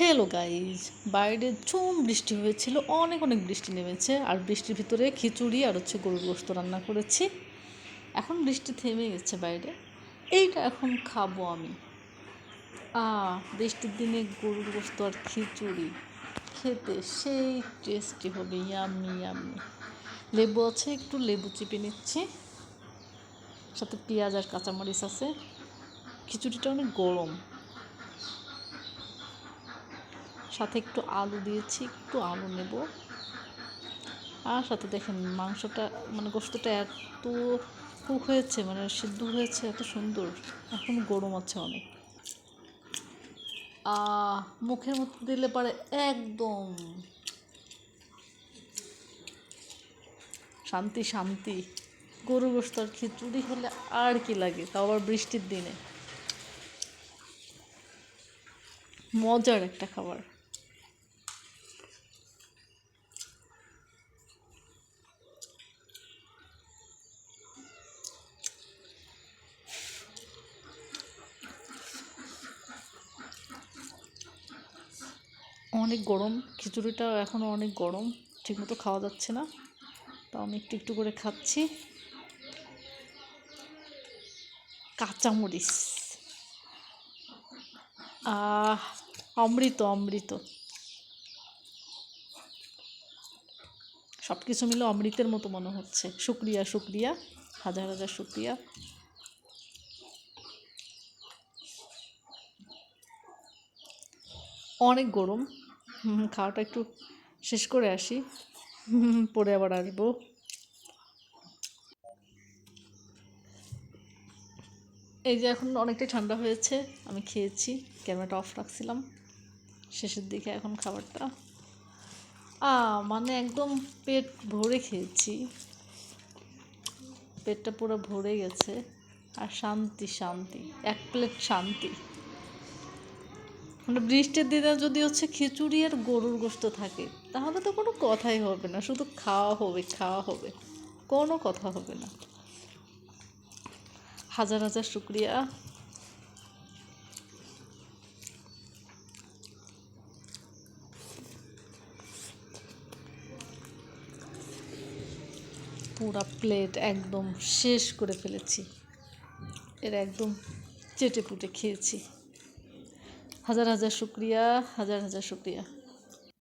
Hello guys বাইরে ঝুম বৃষ্টি হয়েছিল, অনেক অনেক বৃষ্টি নেমেছে, আর বৃষ্টির ভিতরে খিচুড়ি আর হচ্ছে গরুর গোস্ত রান্না করেছি। এখন বৃষ্টি থেমে গেছে বাইরে। এইটা এখন খাব আমি। আ, বৃষ্টির দিনে গরুর গোস্ত আর খিচুড়ি। খেতে সেই টেস্টি হবে ইয়ামি ইয়ামি লেবু আছে, একটু লেবু চিপে নিচ্ছি। সাথে পেঁয়াজ আর কাঁচামরিচ আছে। খিচুড়িটা অনেক গরম। সাথে একটু আলু দিয়েছি, একটু আলু নেব। আর সাথে দেখেন মাংসটা মানে গোস্তটা এত কুক হয়েছে মানে সিদ্ধ হয়েছে, এত সুন্দর। এখন গরম আছে অনেক। মুখের মধ্যে দিলে পারে একদম শান্তি শান্তি। গরু গোস্ত আর খিচুড়ি হলে আর কি লাগে, তাও আবার বৃষ্টির দিনে। মজার একটা খাবার। অনেক গরম, খিচুড়িটা এখনও অনেক গরম, ঠিকমতো খাওয়া যাচ্ছে না। তো আমি একটু একটু করে খাচ্ছি। কাঁচামরিচ। আহ, অমৃত অমৃত। সব কিছু মিলে অমৃতের মতো মনে হচ্ছে। শুক্রিয়া শুক্রিয়া। হাজার হাজার শুক্রিয়া। অনেক গরম। খাওয়াটা একটু শেষ করে আসি। পরে আবার আসব। এই যে এখন অনেকটাই ঠান্ডা হয়েছে, আমি খেয়েছি, ক্যামেরাটা অফ রাখছিলাম। শেষের দিকে এখন খাবারটা। আ মানে একদম পেট ভরে খেয়েছি। পেটটা পুরো ভরে গেছে। আর শান্তি শান্তি, এক প্লেট শান্তি। মানে বৃষ্টির দিনে যদি হচ্ছে খিচুড়ি আর গরুর গোস্ত থাকে, তাহলে তো কোনো কথাই হবে না। শুধু খাওয়া হবে খাওয়া হবে। কোনো কথা হবে না। হাজার হাজার শুক্রিয়া। পুরা প্লেট একদম শেষ করে ফেলেছি। এর একদম চেটে পুটে খেয়েছি। হাজার হাজার শুক্রিয়া হাজার হাজার শুক্রিয়া।